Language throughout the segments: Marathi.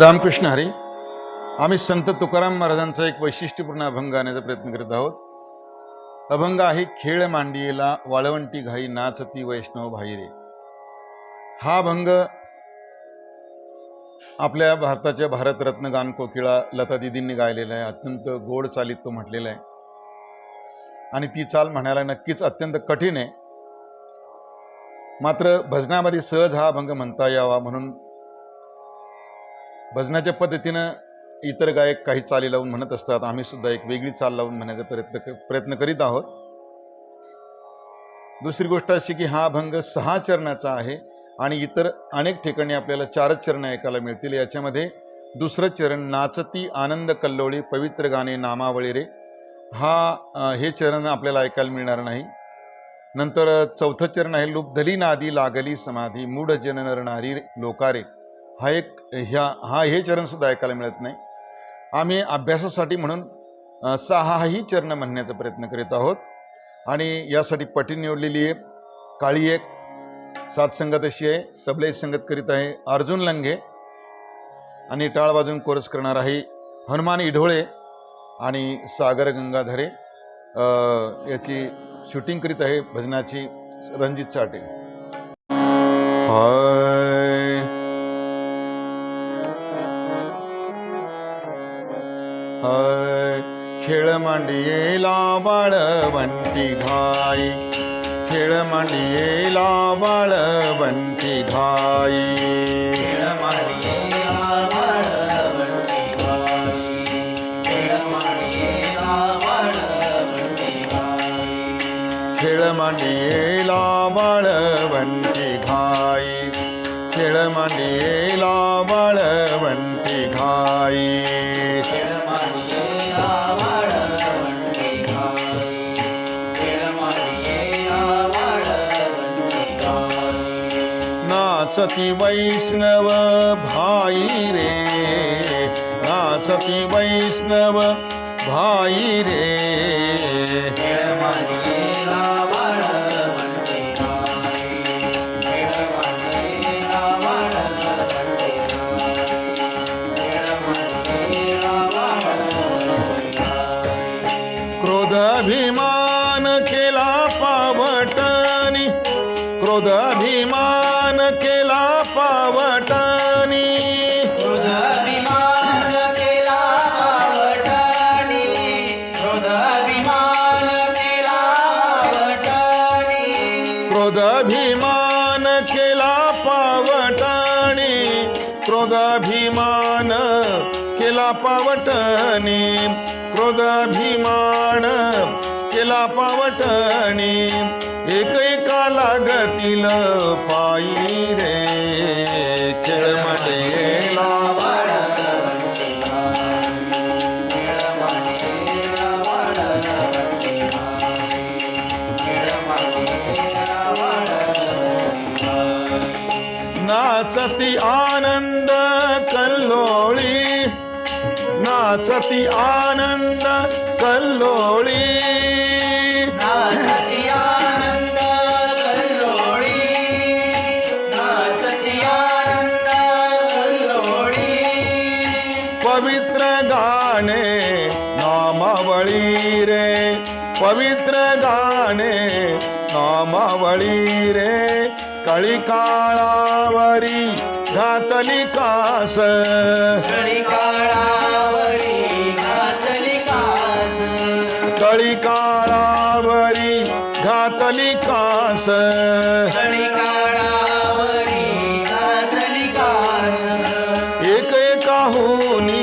रामकृष्ण हरी आम्ही संत तुकाराम महाराजांचा एक वैशिष्ट्यपूर्ण अभंग आणण्याचा प्रयत्न करीत आहोत. अभंग आहे खेळ मांडियेला वाळवंटी घाई नाचती वैष्णव भाईरे. हा अभंग आपल्या भारताच्या भारतरत्न गान कोकिळा लता दिदींनी गायलेला आहे. अत्यंत गोड चालीत तो म्हटलेला आहे. आणि ती चाल म्हणायला नक्कीच अत्यंत कठीण आहे. मात्र भजनामध्ये सहज हा अभंग म्हणता यावा म्हणून भजनाच्या पद्धतीनं इतर गायक काही चाली लावून म्हणत असतात. आम्ही सुद्धा एक वेगळी चाल लावून म्हणण्याचा प्रयत्न प्रयत्न करीत आहोत. दुसरी गोष्ट अशी की हा अभंग सहा चरणाचा आहे आणि इतर अनेक ठिकाणी आपल्याला चारच चरण ऐकायला मिळतील. याच्यामध्ये दुसरं चरण नाचती आनंद कल्लोळी पवित्र गाणे नामावळी रे. हा हे चरण आपल्याला ऐकायला मिळणार नाही. नंतर चौथं चरण आहे लुब्धली नादी लागली समाधी मूढ जन लोकारे हा एक ह्या हा हे चरण सुद्धा ऐकायला मिळत नाही. आम्ही अभ्यासासाठी म्हणून सहाही चरण म्हणण्याचा प्रयत्न करीत आहोत. आणि यासाठी पटी निवडलेली आहे काळी एक सात संगत अशी आहे. तबले संगत करीत आहे अर्जुन लंगे आणि टाळ बाजून कोरस करणार आहे हनुमान इढोळे आणि सागर गंगाधरे. अ, याची शूटिंग करीत आहे भजनाची रणजित चाटे. खेळ मांडियेला बाळवंटी घाई खेळ मांडियेला बाळवंटी घाई खेळ मांडियेला बाळवंटी घाई खेळ मांडियेला बाळवंटी घाई ती वैष्णव भाई रे नाचती वैष्णव भाई रे. क्रोधाभिमान केला पावटनी क्रोधाभिमान केला पावटनी. अभिमान केला पावटनी. क्रोध अभिमान केला पावटणी क्रोध अभिमान केला पावटणी क्रोध अभिमान केला पावटणी एक एकाला गतील पायी रे. खेळ नाचती आनंद कल्लोळी नाचती आ नामावळी रे कळी काळावरी घातली कास. कळी काळावरी घातली कास. एक एकाहुनी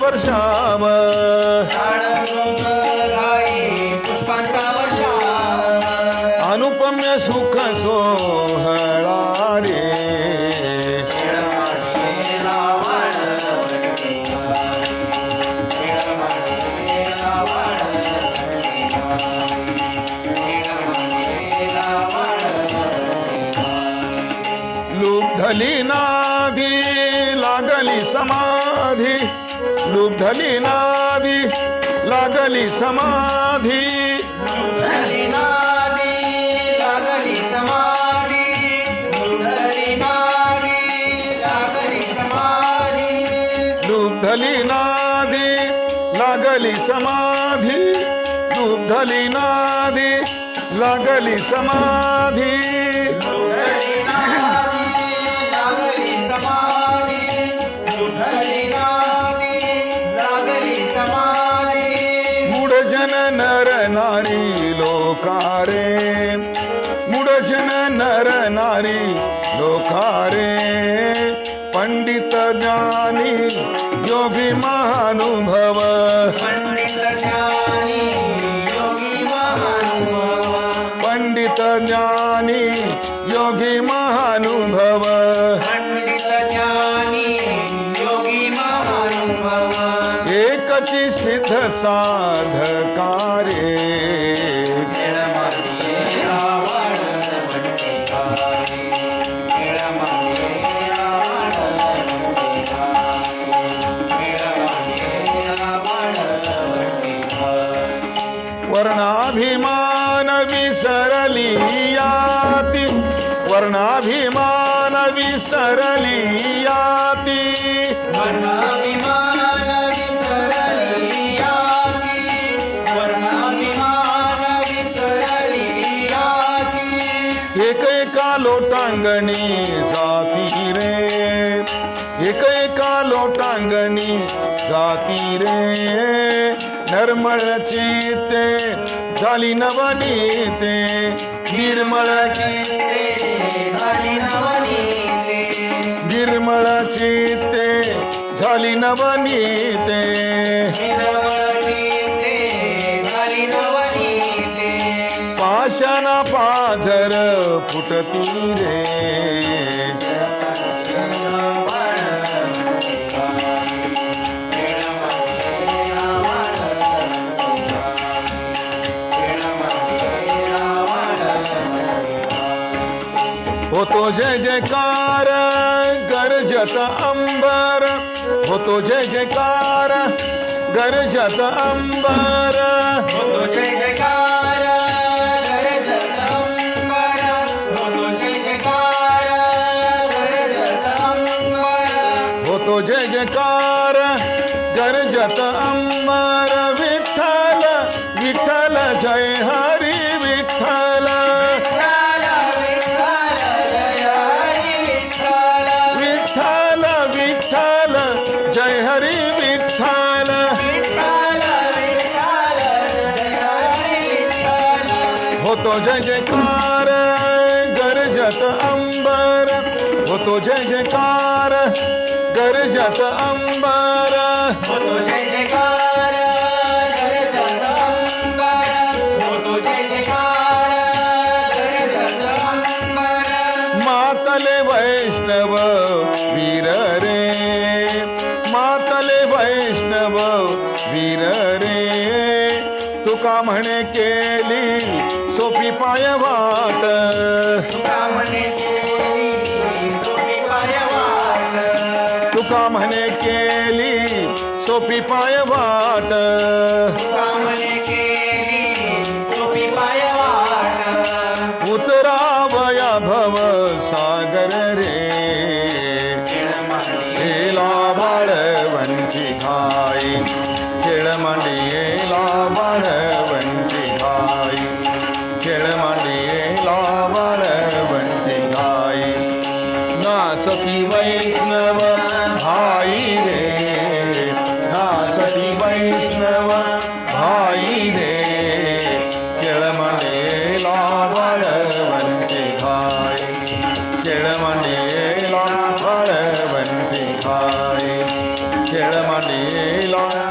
वर्षाव पुष्पांचा वर्षाव अनुपम्य सुख सोहळा लुब्धली नादी लागली समाधी। लागली समाधी। हरिनादी लागली समाधी। नादी लागली समाधी। नादी लागली समाधी। लोकारे मुडजन नर नारी लोकारे पंडित ज्ञानी योगी महानुभव। पंडित ज्ञानी योगी महानुभव। पंडित ज्ञानी योगी निर्मळ चिते झाली नवनीते. निर्मळ झाली नवनीते. निर्मळ झाली नवनीते. निरवनीते पाषाणा पाझर फुटती रे. जय जयकार गरजत अंबर. होतो जय जयकार गरजत अंबर. होतो जय जयकार होतो जय जयकार गरजत अंबर. होतो जय जयकार गरजत अंबर. होतो जय जयकार गरजत अंबर. होतो जय जयकार गरजत अंबर. मातले वैष्णव वीर रे. मातले वैष्णव वीर रे. तुका म्हणे केली सोपी पाय वाट तुका म्हणे केली सोपी पाय वाट खेळ मांडियेला बाळवंती